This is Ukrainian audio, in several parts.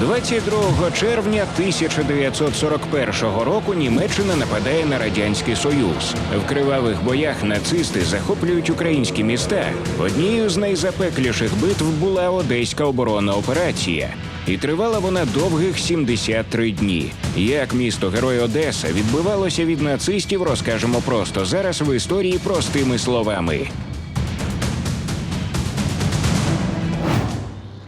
22 червня 1941 року Німеччина нападає на радянський союз. В кривавих боях нацисти захоплюють українські міста. Однією з найзапекліших битв була одеська оборонна операція. І тривала вона довгих 73 дні. Як місто Герой Одеса відбивалося від нацистів, розкажемо просто зараз в історії простими словами.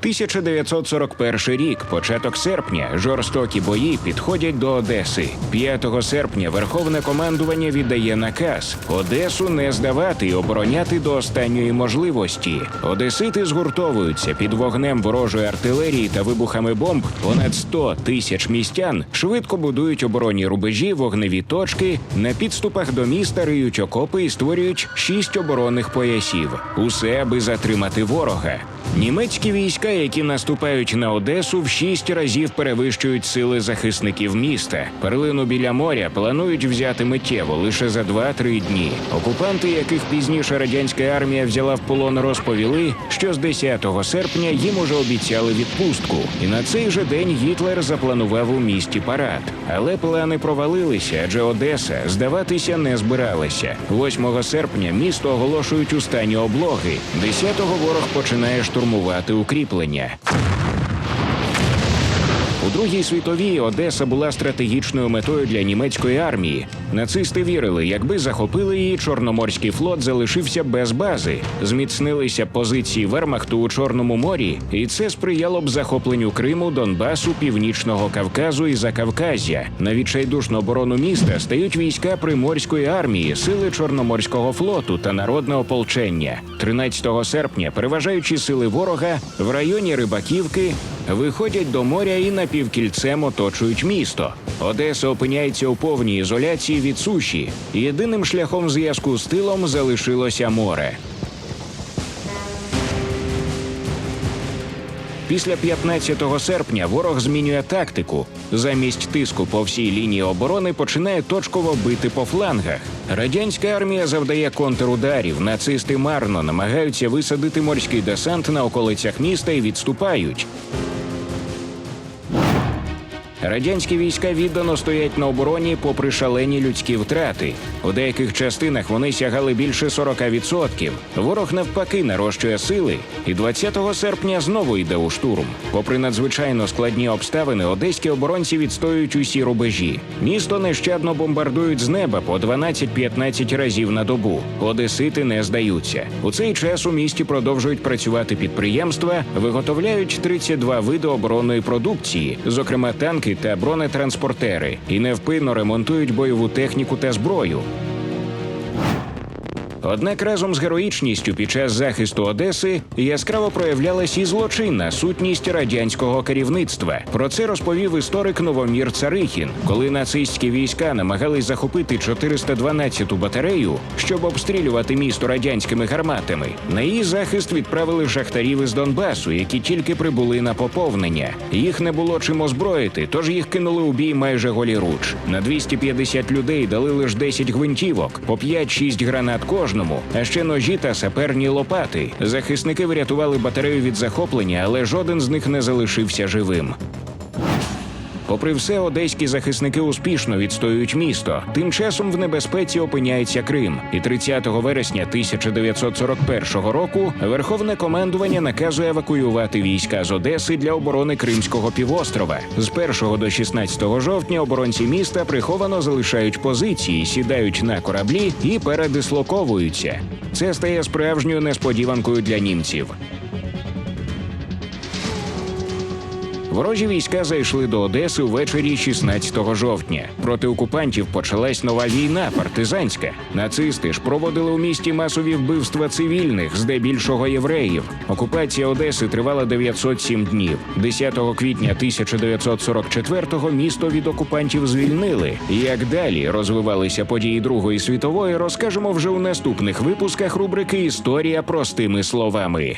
1941 рік, початок серпня, жорстокі бої підходять до Одеси. 5 серпня Верховне командування віддає наказ Одесу не здавати і обороняти до останньої можливості. Одесити згуртовуються під вогнем ворожої артилерії та вибухами бомб. Понад 100 тисяч містян швидко будують оборонні рубежі, вогневі точки. На підступах до міста риють окопи і створюють шість оборонних поясів. Усе аби затримати ворога. Німецькі війська, які наступають на Одесу, в шість разів перевищують сили захисників міста. Перлину біля моря планують взяти миттєво лише за 2-3 дні. Окупанти, яких пізніше радянська армія взяла в полон, розповіли, що з 10 серпня їм уже обіцяли відпустку. І на цей же день Гітлер запланував у місті парад. Але плани провалилися, адже Одеса здаватися не збиралася. 8 серпня місто оголошують у стані облоги. 10-го ворог починає штурмувати укріплення. Другій світовій Одеса була стратегічною метою для німецької армії. Нацисти вірили, якби захопили її, Чорноморський флот залишився без бази, зміцнилися позиції Вермахту у Чорному морі, і це сприяло б захопленню Криму, Донбасу, Північного Кавказу і Закавказя. На відчайдушну оборону міста стають війська Приморської армії, сили Чорноморського флоту та народне ополчення. 13 серпня переважаючі сили ворога в районі Рибаківки виходять до моря і напівкільцем оточують місто. Одеса опиняється у повній ізоляції від суші. Єдиним шляхом зв'язку з тилом залишилося море. Після 15 серпня ворог змінює тактику. Замість тиску по всій лінії оборони починає точково бити по флангах. Радянська армія завдає контрударів. Нацисти марно намагаються висадити морський десант на околицях міста і відступають. Радянські війська віддано стоять на обороні попри шалені людські втрати. У деяких частинах вони сягали більше 40%. Ворог навпаки нарощує сили, і 20 серпня знову йде у штурм. Попри надзвичайно складні обставини, одеські оборонці відстоюють усі рубежі. Місто нещадно бомбардують з неба по 12-15 разів на добу. Одесити не здаються. У цей час у місті продовжують працювати підприємства, виготовляють 32 види оборонної продукції, зокрема танки та бронетранспортери, і невпинно ремонтують бойову техніку та зброю. Однак разом з героїчністю під час захисту Одеси яскраво проявлялась і злочинна сутність радянського керівництва. Про це розповів історик Новомір Царихін, коли нацистські війська намагались захопити 412-ту батарею, щоб обстрілювати місто радянськими гарматами. На її захист відправили шахтарів із Донбасу, які тільки прибули на поповнення. Їх не було чим озброїти, тож їх кинули у бій майже голіруч. На 250 людей дали лише 10 гвинтівок, по 5-6 гранат кожному, а ще ножі та саперні лопати. Захисники врятували батарею від захоплення, але жоден з них не залишився живим. Попри все, одеські захисники успішно відстоюють місто. Тим часом в небезпеці опиняється Крим. І 30 вересня 1941 року Верховне командування наказує евакуювати війська з Одеси для оборони Кримського півострова. З 1 до 16 жовтня оборонці міста приховано залишають позиції, сідають на кораблі і передислоковуються. Це стає справжньою несподіванкою для німців. Ворожі війська зайшли до Одеси ввечері 16 жовтня. Проти окупантів почалась нова війна, партизанська. Нацисти ж проводили у місті масові вбивства цивільних, здебільшого євреїв. Окупація Одеси тривала 907 днів. 10 квітня 1944-го місто від окупантів звільнили. Як далі розвивалися події Другої світової, розкажемо вже у наступних випусках рубрики Історія простими словами.